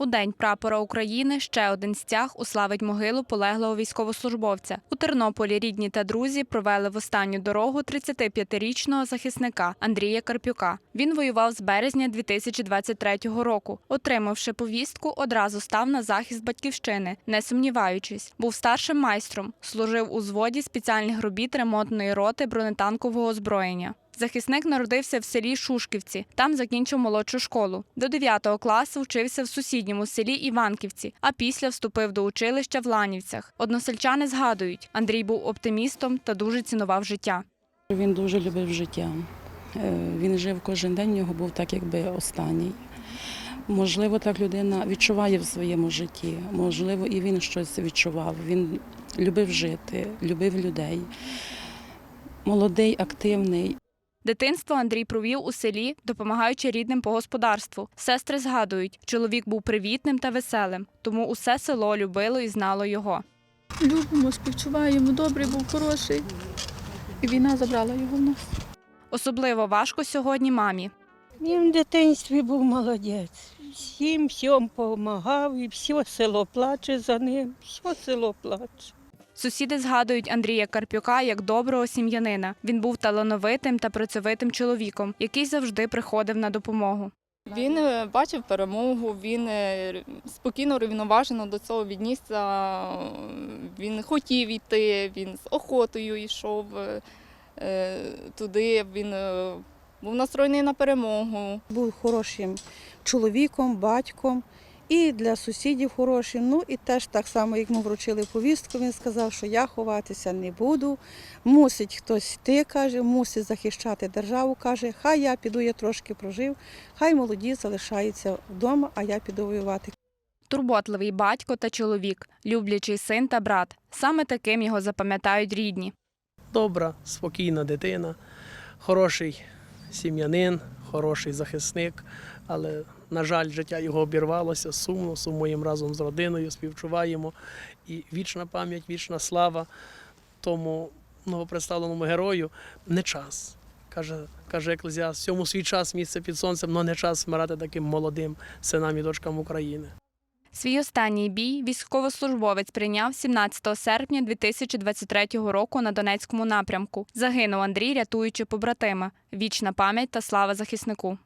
У день прапора України ще один стяг уславить могилу полеглого військовослужбовця. У Тернополі рідні та друзі провели в останню дорогу 35-річного захисника Андрія Карпюка. Він воював з березня 2023 року. Отримавши повістку, одразу став на захист батьківщини, не сумніваючись. Був старшим майстром, служив у зводі спеціальних робіт ремонтної роти бронетанкового озброєння. Захисник народився в селі Шушківці. Там закінчив молодшу школу. До 9 класу вчився в сусідньому селі Іванківці, а після вступив до училища в Ланівцях. Односельчани згадують, Андрій був оптимістом та дуже цінував життя. Він дуже любив життя. Е, Він жив кожен день, у нього був так, якби останній. Можливо, так людина відчуває в своєму житті. Можливо, і він щось відчував. Він любив жити, любив людей. Молодий, активний. Дитинство Андрій провів у селі, допомагаючи рідним по господарству. Сестри згадують, чоловік був привітним та веселим, тому усе село любило і знало його. Любимо, співчуваємо, добрий був, хороший. І війна забрала його в нас. Особливо важко сьогодні мамі. Він в дитинстві був молодець. Всім всьом допомагав, і все село плаче за ним, все село плаче. Сусіди згадують Андрія Карпюка як доброго сім'янина. Він був талановитим та працьовитим чоловіком, який завжди приходив на допомогу. Він е, бачив перемогу, він е, спокійно рівноважено до цього віднісся. Він хотів йти, він з охотою йшов е, туди. Він був настроєний на перемогу. був хорошим чоловіком, батьком і для сусідів хорошим. Ну і теж так само, як ми вручили повістку, він сказав, що я ховатися не буду. Мусить хтось йти, каже, мусить захищати державу. каже, хай я піду, я трошки прожив, хай молоді залишаються вдома, а я піду воювати. Турботливий батько та чоловік, люблячий син та брат. Саме таким його запам'ятають рідні. добра, спокійна дитина, хороший сім'янин, хороший захисник. Але, на жаль, життя його обірвалося сумно, сумуємо разом з родиною, співчуваємо. І вічна пам'ять, вічна слава тому новопредставленому герою не час. Каже, каже Еклезіаст, всьому свій час місце під сонцем, але не час вмирати таким молодим синам і дочкам України. Свій останній бій військовослужбовець прийняв 17 серпня 2023 року на Донецькому напрямку. Загинув Андрій, рятуючи побратима. Вічна пам'ять та слава захиснику.